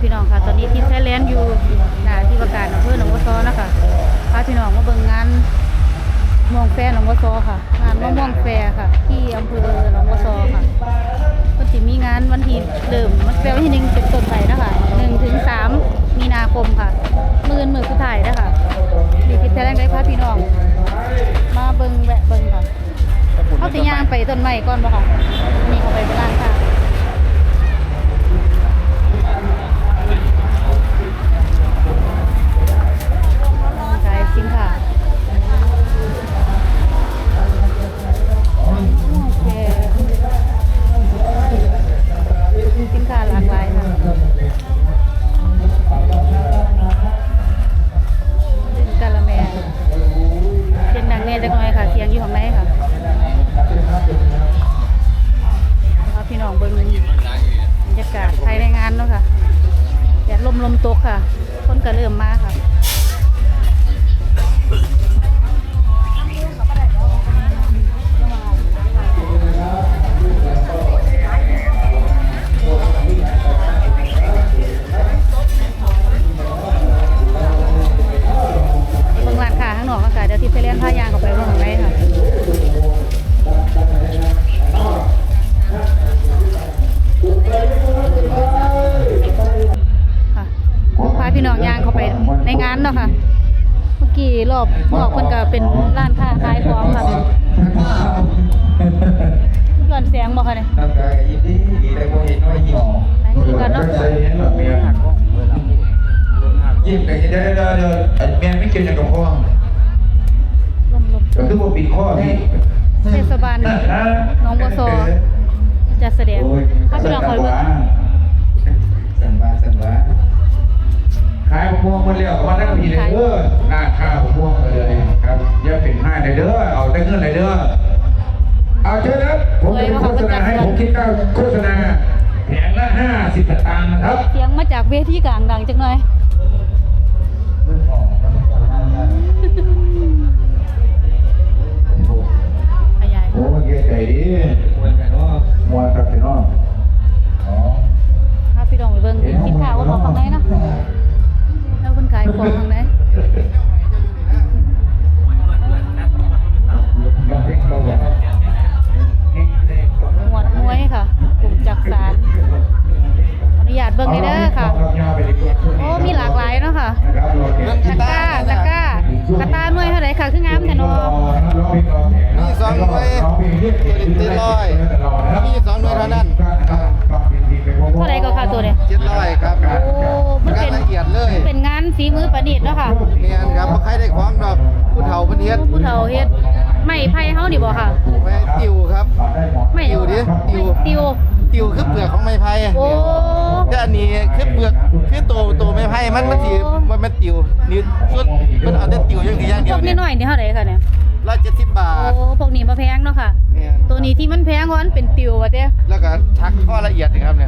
พี่น้องค่ะ ตอนนี้ทีมไทยแลนด์อยู่หน้าที่ว่าการอำเภอหนองบัวซอนะคะพาพี่น้องมาเบิ่งงานม่วงแฟร์หนองบัวซอค่ะ งานมะม่วงแฟร์ค่ะ ที่อำเภอหนองบัวซอค่ะก็จะมีงานวันที่เดิมมันแฟร์วันที่หนึ่งเป็นต้นไปนะคะหนึ่งถึงสามมีนาคมค่ะมืออนมือสุดท้ายนะคะดีทีมไทยแลนด์ได้พาพี่น้อง มาเบิ่งแวะเบิ่งค่ะเขาจะย่างไปต้นไม้ก่อนบ่ค่ะนี่เขาไปเป็นร้านค่ะ ขายสินค้าโอเคสินค้าหลากหลายค่ะเป็นกะละแมเสียงดังแน่จักหน่อยค่ะ เสียงอยู่ข้างในค่ะเอาพี่น้องเบิ่งบรรยากาศภายในงานเนาะค่ะแดดลมลมตกค่ะ คนก็เริ่มมาค่ะ ใส่เห็นแบบเมียหักกล้องเวลาพูดยิ้มแต่เห็นได้ได้ได้เมียไม่เกี่ยวอย่างกับพ่อก็คือว่าปิดข้อพี่เทศบาลน้องบัวซอจะแสดงถ้าพี่น้องคอยเบิ่งสันวาสันวาขายมะม่วงมาเรียกวมาตั้งปีเลยเด้อหน้าข้าวมะม่วงเลยครับอย่าเป็นห้าเลยเด้อเอาได้เงินเลยเด้อเอาเชิญครับผมจะโฆษณาให้ผมคิดเก้าโฆษณา แผงละห้าสิบสตางค์นะครับเสียงมาจากเวทีกลางดังจังหน่อยขยายโอ้เกียใจดีมวยไงเนาะมวยกับพี่น้องอ๋อถ้าพี่น้องไปเบิ่งกินข้าวว่าของข้างในเนาะแล้วคนขายของข้างในหม มันมันติวนี่ส่วนเพิ่นเอาแต่ติวอย่างเดียวอย่างพเดียววกนี่น้อยๆนี่เท่าไหร่ค่ะเนี่ย170บาโอ้ทพวกนี้บ่แพงเนาะค่ะ เนี่ยตัวนี้ที่มันแพงเพราะมันเป็นติวว่าเด้แล้วก็ชักข้อละเอียดนี่ครับเนี่ย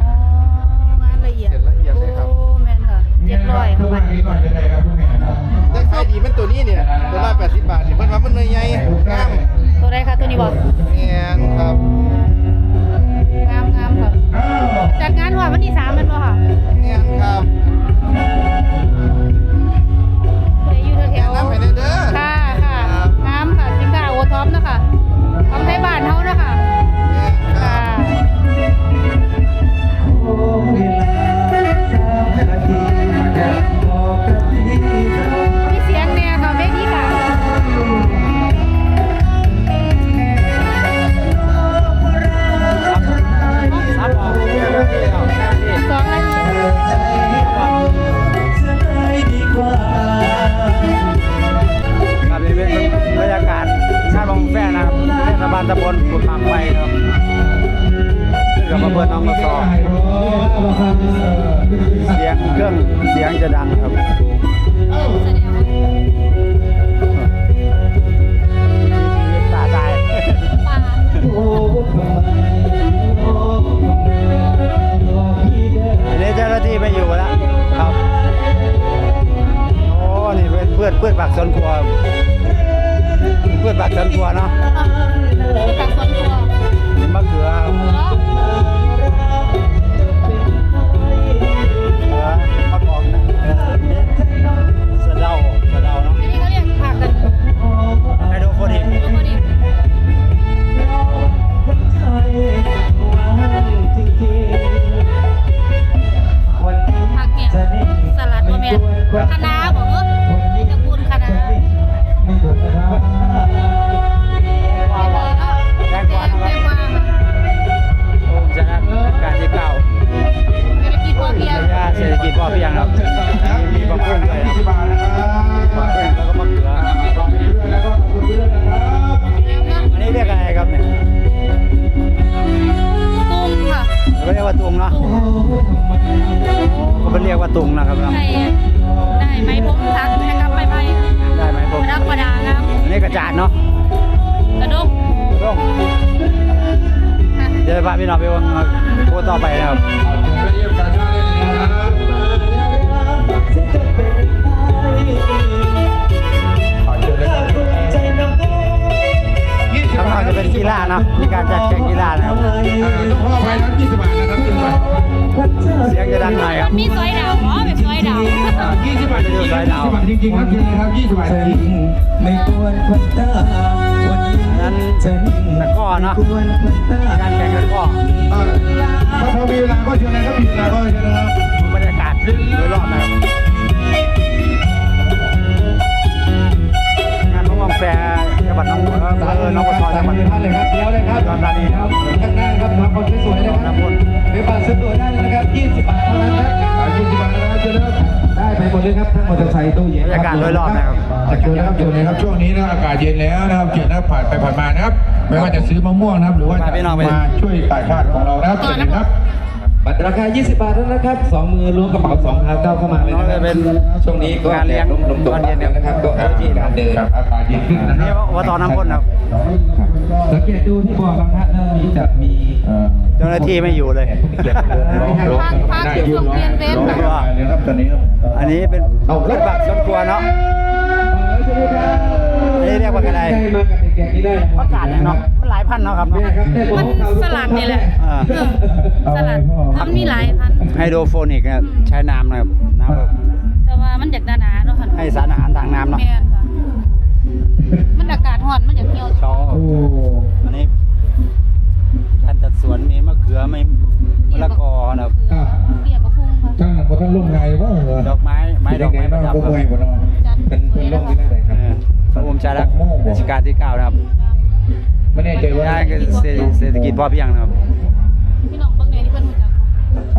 บ้าลตำบลกุดบางไฟครับซึ่งกับอำเภอหนองกระสอเสียงเครื่องเสียงจะดังครับแสดงว่าชีวิตาตายป่าอันนี้เจ้าหน้าที่ไม่อยู่แล้วครับ โอ้ นี่เป็นเพื่อนเพื่อนปากสวนครัวเพื่อนปากสวนครัวเนาะ จากสวนครัวมะเขือมะกอกนะเออสะเสะเาเนะอันนี้เขาเรียกผักกันไฮโดรโปนิกผักเนี่ยสลัดโมเนต์คะน้า เป็นกีฬาเนาะมีการจัดแข่งกีฬานะครับอ่าต้องพ่อไปนั้น20บาทนะครับ20บาทเสียงจะดังหน่อยครับมีซอยดาวเหรอแบบซอยดาวอ่า20บาทจริงๆ20บาทจริงๆครับจริงๆครับ20บาทจริงไม่ควรควันตาวันนี้อันนั้นฉันตะกร้อเนาะควรควันตาการแข่งตะกร้ออ่าถ้าพอมีเวลาก็เชิญนะครับมีเวลาก็เชิญนะครับบรรยากาศโดยรอบนะครับ แฟร์จังหวัดหน้องบัวเออน้องบัวซอยจังหวัดท่านเลยครับเดี๋ยวเลยครับอุดรธานีครับข้างหน้าครับน้องคนสวยๆนะครับน้ำมนต์ไปบัตรซื้อตั๋วได้เลยนะครับ20บาทเท่านั้นครับอ่า20บาทนะครับเชิญนะครับได้ไปหมดเลยครับทั้งมอเตอร์ไซค์ตู้เย็นบรรยากาศโดยรอบนะครับอ่าเชิญนะครับเชิญเลยครับช่วงนี้นะอากาศเย็นแล้วนะครับเชิญนะครับผ่านไปผ่านมานะครับไม่ว่าจะซื้อมะม่วงนะครับ หรือว่ามาพี่น้องไปจะมาช่วยต่างชาติของเรานะครับเชิญเลยครับ บัตรราคา 20 บาทเท่านั้นนะครับสองมือล้วงกระเป๋าสองเท้าก้าวเข้ามาเลยน้องนะคจะรับเป็นช่วงนี้ก็งานเลี้ยงลมลมตกตอนเย็นเนี่ยนะครับก็เอาที่การเดินครับอากาศเย็นขึ้นนะอันคนี้รับอบตน้ำพ่นครับครับ สังเกตดูที่บ่อบางฮะเริ่มมีจะมีเอ่อเจ้าหน้าที่ไม่อยู่เลยพักอยู่ส่งเรียนเว้นร้องค่ะไห้เลยครับตอนนี้ครับอันนี้เป็นรถบักสวนครัวเนาะ อันนี้เรียกว่าอะไรใครมากับเด็กๆนี่ได้นะคปรัระกาศเนี่ยเนาะมันหลายพันเนาะครับแม่เนาะครับได้บอกมันพวกเราทุกคสลัดนี่แหละอ่าเออสลัดมันมีหลายพันไฮโดรโฟนิกเนี่ยใช้น้ำนะครับน้ำแบบแต่ว่ามันอยากหนาๆเนาะค่ะให้สารอาหารทางน้ำเนาะแม่นค่ะมันอากาศร้อนมันอยากเหี่ยวเขาโอ้อันนี้การจัดสวนมีมะเขือไม่มะละกอนะครับครับเปียกกระพุ้งค่ะช่างหนักกว่าท่านร่มไงวะเหรอดอกไม้ไม้ดอกไม้ประบ้างดับพวกครับมวยบ่เนาะจัดเป็นเพื่อนร่วมที่นั่นเลยคเอรับอ พระบรมชาลักษณ์รัชกาลที่เก้านะครับไม่แน่ใจว่าได้เศรษฐกิจพอเพียงนะครับ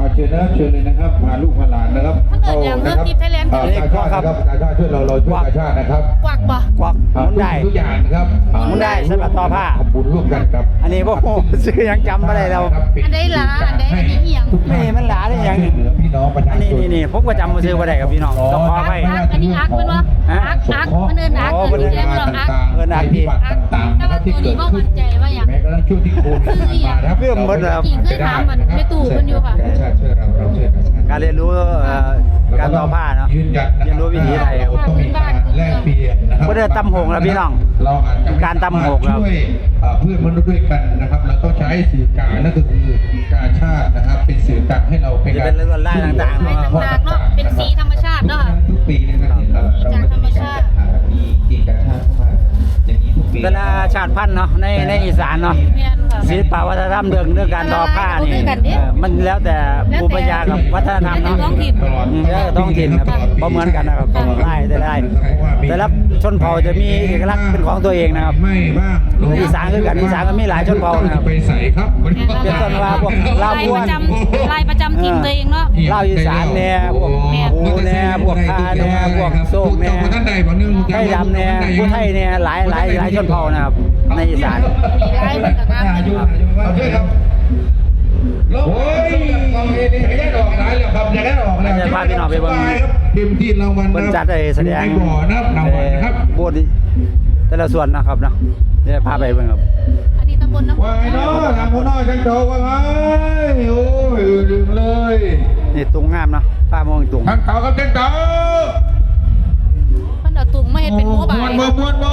อาเชิญนะครับเชิญเลยนะครับพาลูกพาหลานนะครับถ้าเกิดอย่างเรื่องนะครับที่ Thailand อ่ากาชาตินะครับกาชาติช่วยเราเราช่วยกาชาตินะครับกวักบ่กวักหอ่ามุนได้ ทุกอย่างนะครับอ่าหมุนได้สำหรับต่อผ้า ทำบุญร่วมกันครับอันนี้พวกผมซื้อยังจำไม่ได้แล้วอันใดหลาอันใดอันนี้เอียงไม่มันหลาได้ยังช่วยเหลือพี่น้องประชาอันชนี้นนี่นี่ผมก็จำมาซื้อมาได้กับพี่น้องต้องขออักไปอักอันนี้อักเพิ่นว่าฮะอักอักมันเอิ้นอักอ๋อเอิ้นเพิ่นเอิ้น เรียกว่าอักต่างๆเออหนักดีภัยพิบัติต่างๆนะครับที่เกิดขึ้นแต่ว่าตัวนี้บ่มั่นใจว่าอย่าง แม้กระทั่งช่วงที่โควิดมานะครับเรื่องหมดแล้วกี่เคยถามมันไม่ตู่เพิ่นอยู่ค่ะกาชาติช่วยเราเราช่วยกาชาติการเรียนรู้เอ่อการต่อผ้าเนาะ ยืนยันนะคบเรียนรู้วิถีไทยครับเราต้องมีการแลกเปลี่ยนนะครับบ่ได้ตำหงแล้วพี่น้องเราอาจจะไม่การตำหงแล้วช่วยเอ่อเพื่อนมนุษย์ด้วยกันนะครับเราต้องใช้สื่อกลางนั่นก็คือการชาตินะครับ เป็นสื่อกลางให้เราเป็นจะเป็นเรื่องไล่ต่างๆไม้ต่างๆเนาะเป็นสีธรรมชาติเนาะค่ะทุกปีนะครับเราเราก็จะ แต่ละชาติพันธุ์เนาะในในอีสานเนาะแม่นค่ะ ศิลปวัฒนธรรมเรื่องเรื่องการทอผ้านี่เออกันดิเออมันแล้วแต่ภูมิปัญญากับวัฒนธรรมเนาะแล้วแต่ท้องถิ่น อืมแล้วแต่ท้องถิ่นครับบ่เหมือนกันนะครับได้ได้ได้แต่ละชนเผ่าจะมีเอกลักษณ์เป็นของตัวเองนะครับ ไม่บ้างอีสานคือกันอีสานก็มีหลายชนเผ่านะครับไปใส่ครับเป็นต้นว่าพวกลาวลายพวปกระจำลายประจำทีมตัวเองเนาะลาวอีสานแน่พวกแม่ภูแน่พวกคาแน่พวกโซกแน่ท่านใดบอกนึงไทยดำแน่ผู้ไทยแน่หลายหลายหลายชนเผ่านะครับ ในอีสานมีลายมันก็งามอายุเนาะอายุว่าโอเคครับโอ้ยอยากได้ออกหลายแล้วครับอยากได้ออกแล้วจะพาพี่น้องไปเบิ่งเต็มที่รางวัลเพิ่นจัดไอ้แสดงในบ่อนะครับรางวัลนะครับโบสถ์แต่ละส่วนนะครับเนาะเดี๋ยวพาไปเบิ่งครับอันนี้ตำบลน้ำวายน้อทำหัวน้อยจังโตว่าไงโอ้ยลืมเลยนี่ตุงงามเนาะผ้ามองตุงทางเต่ากับจังเต่ามัน เอาตุงมาเฮ็ดเป็นโมบายมวนบ่มวนบ่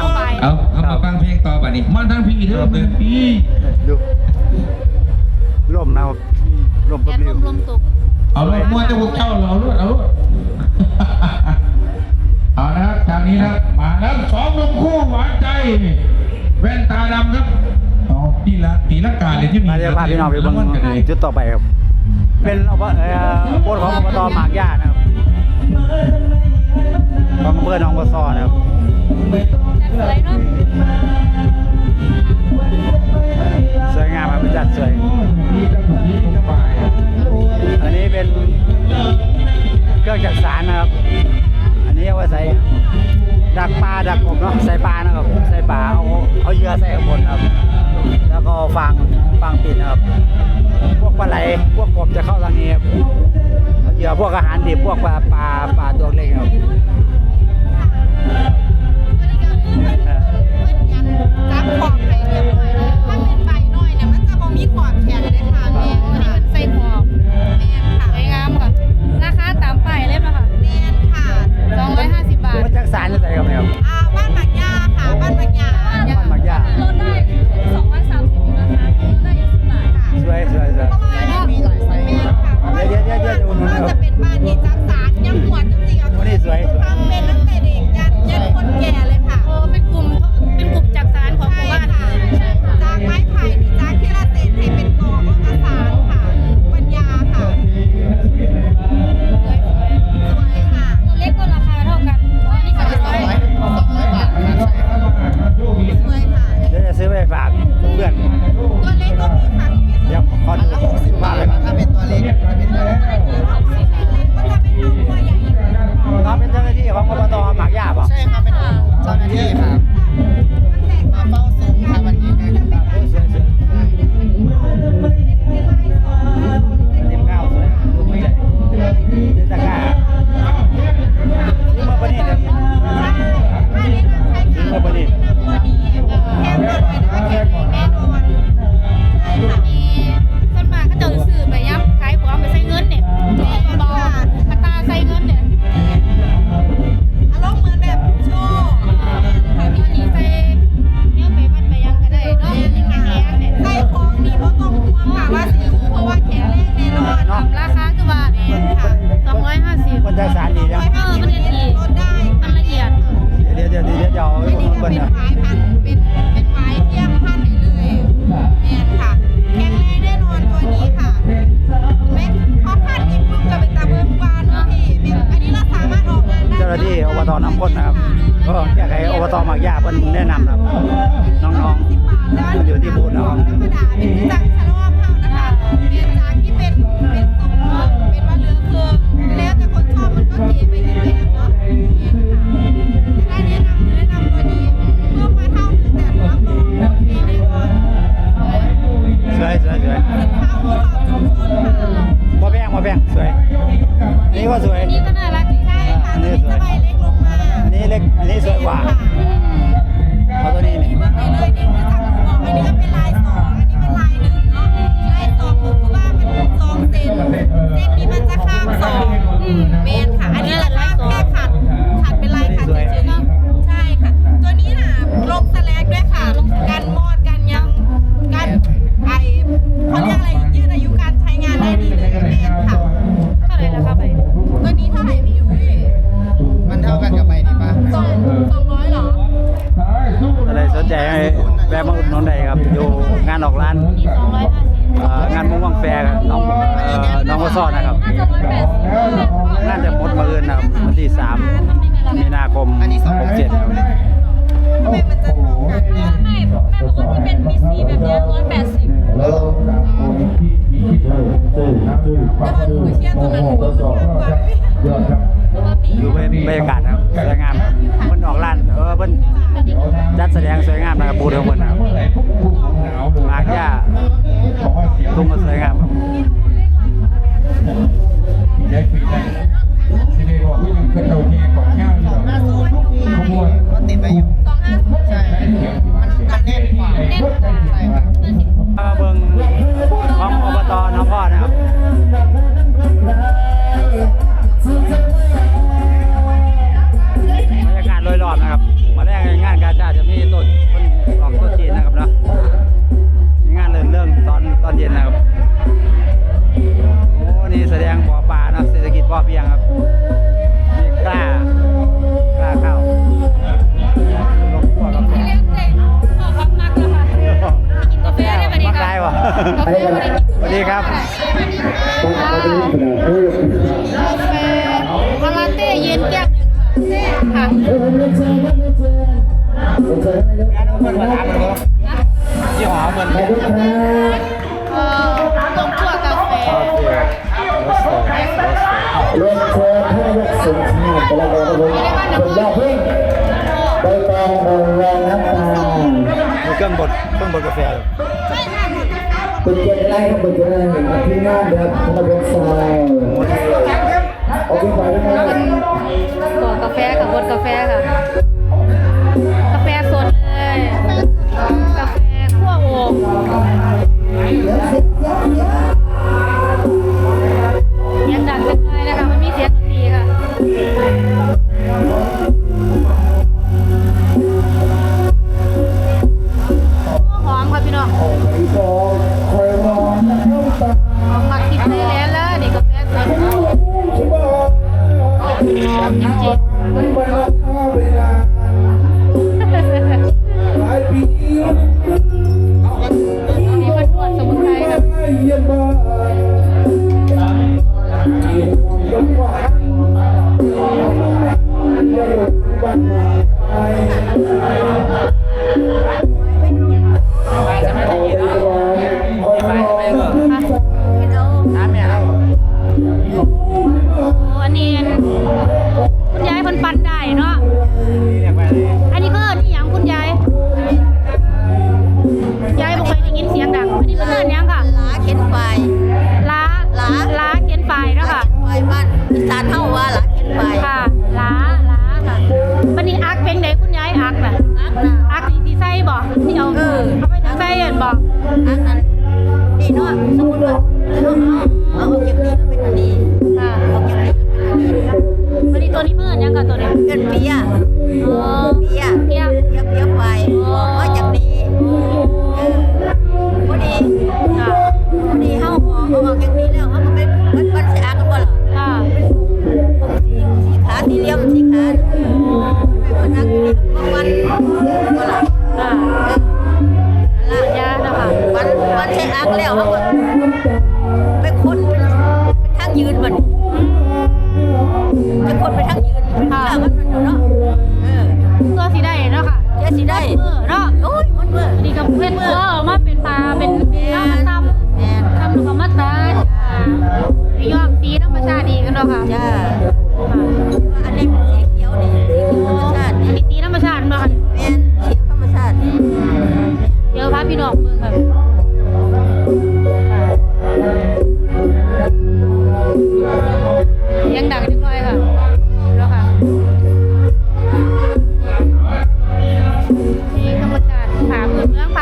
โมบายเอาเอามาฟังเพลงต่อไปนี่มันทั้งพี่เด้อเป็นพี่ดูร่มนะครับร่มแดปดลิลวมลมตกเอาเลยมวนจะพวกเจ้าเราด้เอาด้เอานะครับทางนี้นะครับมาแล้วสองหนุ่มคู่หวานใจแว่นตาดำครับตีละปีละกาเลยที่มีมาเดี๋ยวพาพี่น้องไปเบิ่งกันเลยจุดต่อไปครับ เป็นอบเอ่อโบสถ์ของอบตหมากย่านะครับ บางเพื่อนน้องกซอนะครับสวยเาะสงามครับจัดสวย อันนี้เป็นเครื่องจักสารนะครับ อันนี้เอาไว้ใส่ดักปลาดักกบเนาะใส่ปลานะครับใส่ปลาเอาเอาเหยื่อใส่ข้างบนครับ แล้วก็ฟังฟังปิดนะครับ พวกปลาไหลพวกกบจะเข้าทางนี้ครับเหยื่อพวกอาหารดิบพวกปลา ซ่อนะครับ น่าจะหมดปืนนะวันที่ 3มมีนาคมหกเป็นอยู่ยวตนั้มื่าบรรยากาศครับสวยงามมันออกร้นเออมันจัดแสดงสวยงามนะครับบูธของมันนะมาก่าทุ่งก็สวยงามครับ ปีได้ปีได้สิเรียกว่าผู้ยังคยเต่าเทียของเจ้าอยู่หน้างขบวติดไปอยู่สองห้นย์ใช่มันแน่นกว่าแน่นกว่าเบิ้งของอบตน้อพ่อนะครับ คนตับกาแฟขับบดกาแฟค่ะ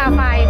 大话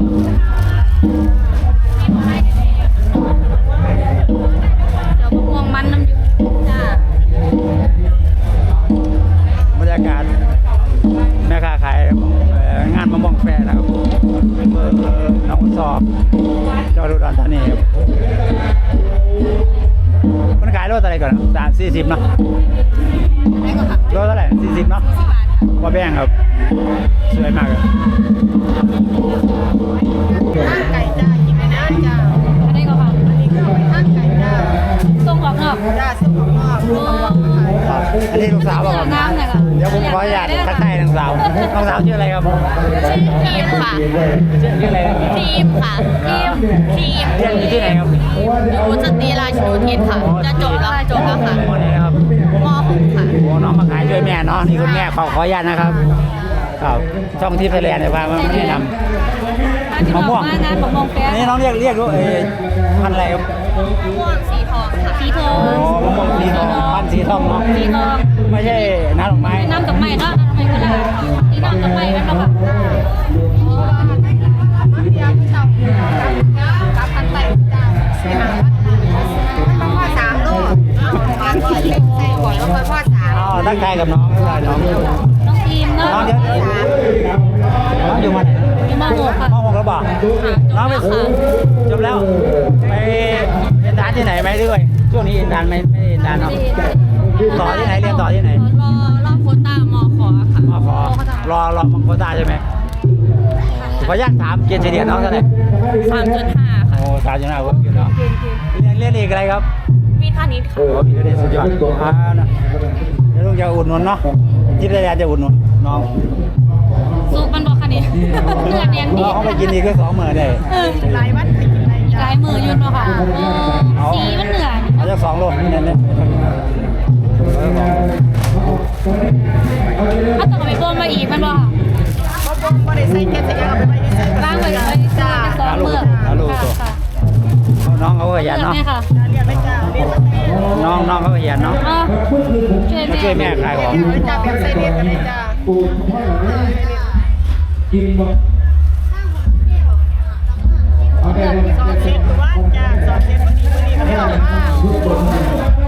เดี๋ยวมะม่วงมันน้ำอยู่จ้าบรรยากาศแม่ค้าขายเอ่องานมะม่วงแฟร์นะครับเออหนองสอบจังหวัดอุดรธานีครับมันขายโลเท่าไหร่ก่อนสามสี่สิบเนาะ ได้ก็ค่ะโลเท่าไหร่สี่สิบเนาะ สิบบาทค่ะ ว่าแพงครับ สวยมากครับข้างไก่จ้ากินไปนะจ้าอันนี้ก็ค่ะอันนี้ก็ข้างไก่จ้าส่งออกนอกจ้าซุปของนอกซุปของนอกอันนี้ลูกสาวป่ะครับน้ำเลยค่ะ เดี๋ยวผมขออนุญาตทักทายน้องสาวน้องสาวชื่ออะไรครับชื่อทีมค่ะชื่ออะไรครีมค่ะทีมทีมเรียนอยู่ที่ไหนครับอยู่สตรีราชนูทิศค่ะ จะจบแล้วจบแล้วค่ะ แม่เนาะนี่คุณแม่ขอขออนุญาตนะครับครับช่องที่ไทยแลนด์เนี่ยพามาแนะนำมะม่วงงานมะม่วงแฟอันนี้น้องเรียกเรียกด้วยเอ่อพันธุ์อะไรครับมะม่วงสีทองค่ะสีทองโอ้มะม่วงสีทองพันธุ์สีทองเนาะสีทองไม่ใช่น้ำดอกไม้น้ำดอกไม้เนาะน้ำดอกไม้ก็ได้สีน้ำดอกไม้กันเนาะค่ะ อ๋อทักทายกับน้องทักทายน้องน้องทีมเนาะน้องเดี๋ยวเดี๋ยวน้องอยู่มาไหนอยู่มาหกค่ะมหกแล้วบอกน้องไปสู่จบแล้วไปเรียนทานที่ไหนไหมด้วยช่วงนี้เรียนทานไหมไม่ได้เรียนทานเนาะต่อที่ไหนเรียนต่อที่ไหน รอรอโควต้ามอขอค่ะมขอรอรอมังโคตาใช่ไหมขออนุญาตถามเกียรติเฉลี่ยน้องเท่าไหร่สามจุดห้าค่ะโอ้สามจุดห้าเวิร์กอยู่เนาะเรียนเรียนเอกอะไรครับ วิทย์คณิตค่ะ โอ้พี่ก็ได้สุดยอดอ่านะเดี๋ยวลุงจะอุดหนุนเนาะที่ได้ยาจะอุดหนุนน้องสูบมันบอกค่ะนี่เหนื่อยเรียนดีน้องเขาไปกินอีกแค่สองมื้อได้เออหลายวันไปกินอะไรอีกหลายมืออยุ่นเนาะค่ะเออสีมันเหนื่อยเอาจากสองโลเนี่ยเนี่ยถ้าต้องเอาไปบ่มมาอีกมันบอกก็ได้ใส่แก๊สใส่ยางไปไว้ในใส่บ้างไปเลยจ้าสองมือค่ะ น้องเขาขยันเลือกเนาะไงค่ะเรียนไม่จ้าเรียนไม่จ้าน้องน้องเขาขยันเนาะอ๋อช่วยมาช่วยแม่แม่ขายของไม่จ้าแบบใส่เรียนกันเลยจ้ากินบ่เอาไปเลยสอนเช็ดว่าจ้าสอนเช็ดวันนี้วันนี้ก็ไม่ออกมา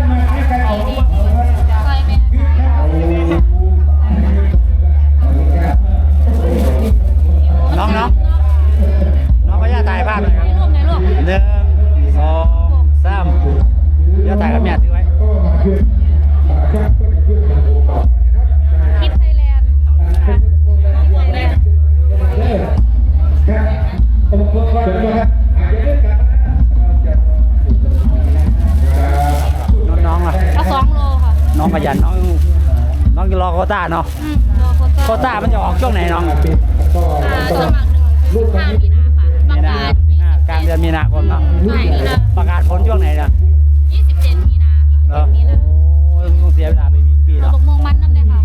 ควต้าเนาะอืมโลโคโควต้ามันจะออกช่วงไหนน้องอ่าสมัครหนึ่งห้ามีนาค่ะประมีนากาศห้ากลางเดือนมีนาคมเนาะไหนมีนาประกาศผลช่วงไหนนะยี่สิบเจ็ดมีนาเหรอมีนาโอ้ยต้องเสียเวลาไปอีกปีเราเนาะบกมงมันน้ำเลยค่ะ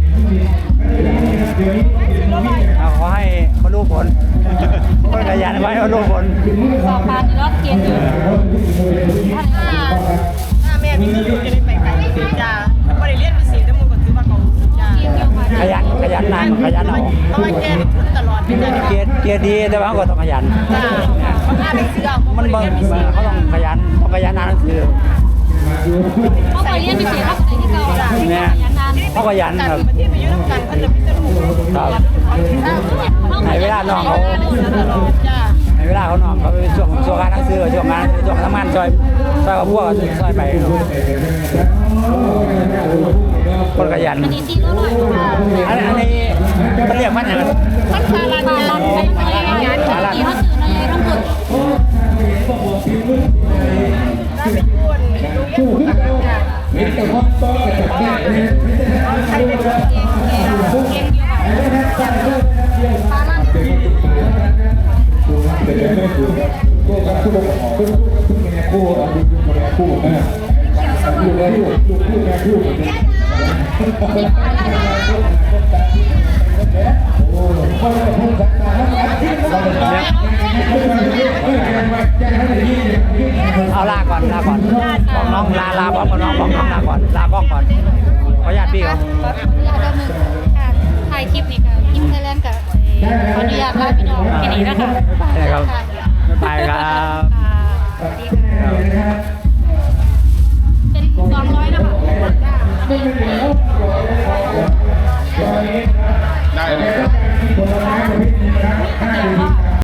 เอาขอให้เขารู้ผลคนขยันไว้เขารู้ผลสอบผ่านอยู่แล้วเกณฑ์อยู่ถ้าถ้าแม่มีเงินจะได้ไปไกลจ้า ขาจ้าทีมเดียวค่ะขยันขยันยันนานขยันเอาเพราะว่าแกนี่ทุนตลอดเป็นเดือนเกียรติเกียรติดีแต่ว่าเขาก็ต้องขยันจ้าเขาพาไปซื้อเอามันบางเขาต้องขยันต้องขยันอ่านหนังสือเขาไปเรียนพิเศษเขาไปที่เก่าล่ะแม่เขาขยันกันครับประเทศไปอยู่น้ำกันเขาจะมีแต่ลูกครับในเวลานอนเขาจ้าในเวลาเขานอนเขาไปช่วงช่วงงานหนังสือช่วงงานช่วงทำงานซอยซอยกับพวกซอยไป คนขยันดีๆก็ร้อยกว่าอันอันนี้มันเรียกมันอย่างมันพาลันปลาลันไปไปงานที่เขาซื้อในทั้งหมดเห็นแต่คนโตกับแม่เนี่ยใครเป็นคนเก่งเก่งเก่งอยู่ค่ะคู่กับคู่คู่คู่แม่คู่คู่แม่คู่แม่คู่แม่คู่ คู่แม่คู่โอ้คนละคนสักตาเราเป็นแม่เอาลาก่อนลาก่อนบอกน้องลาลาพร้อมกับน้องบอกน้องลาก่อนลากล้องก่อนขออนุญาตพี่ครับอยากจะมึงค่ะถ่ายคลิปนี่ค่ะคลิปไทยแลนด์กับขออนุญาตลาพี่น้องแค่นี้นะคะไปครับไปครับสวัสดีค่ะเป็นสองร้อยนะคะ ได้เลย